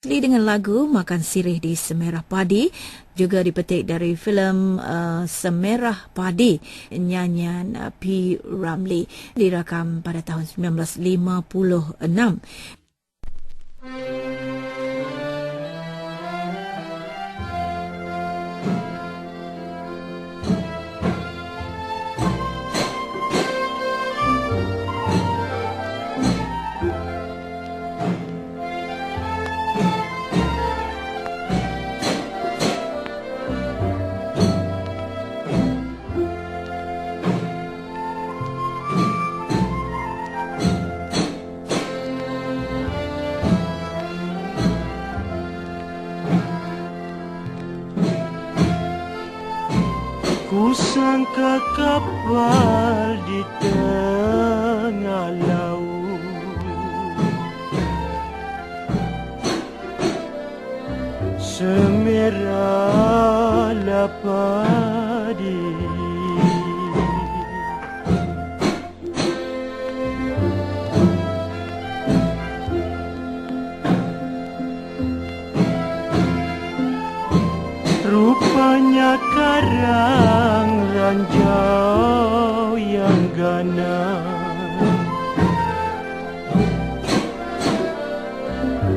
Asli dengan lagu Makan Sirih di Semerah Padi juga dipetik dari filem uh, Semerah Padi nyanyian uh, P. Ramlee dirakam pada tahun 1956. Kusangka kapal di tengah laut. Semerah lapadi Rupanya karang ranjau yang ganas.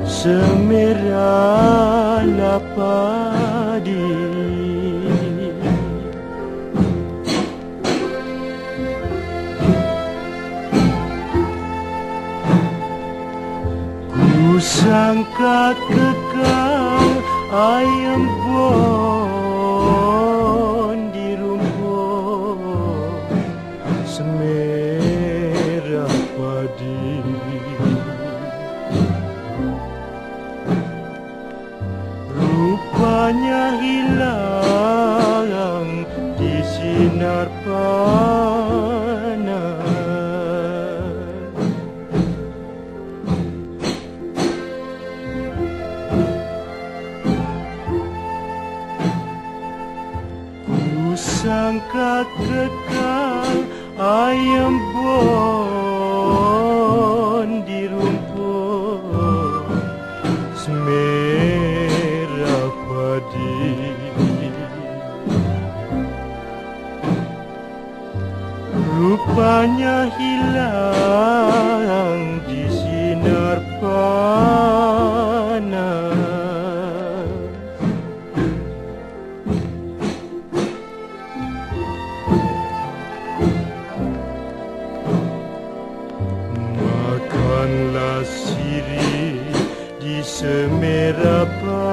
Semerah lapadi Ku sangka kekal ayam bon di rumput semerah padi. Rupanya hilang di sinar panas Kusangka kekal ayam bon di rumput. Semerah padi. Rupanya hilang Makanlah sirih di semerah padi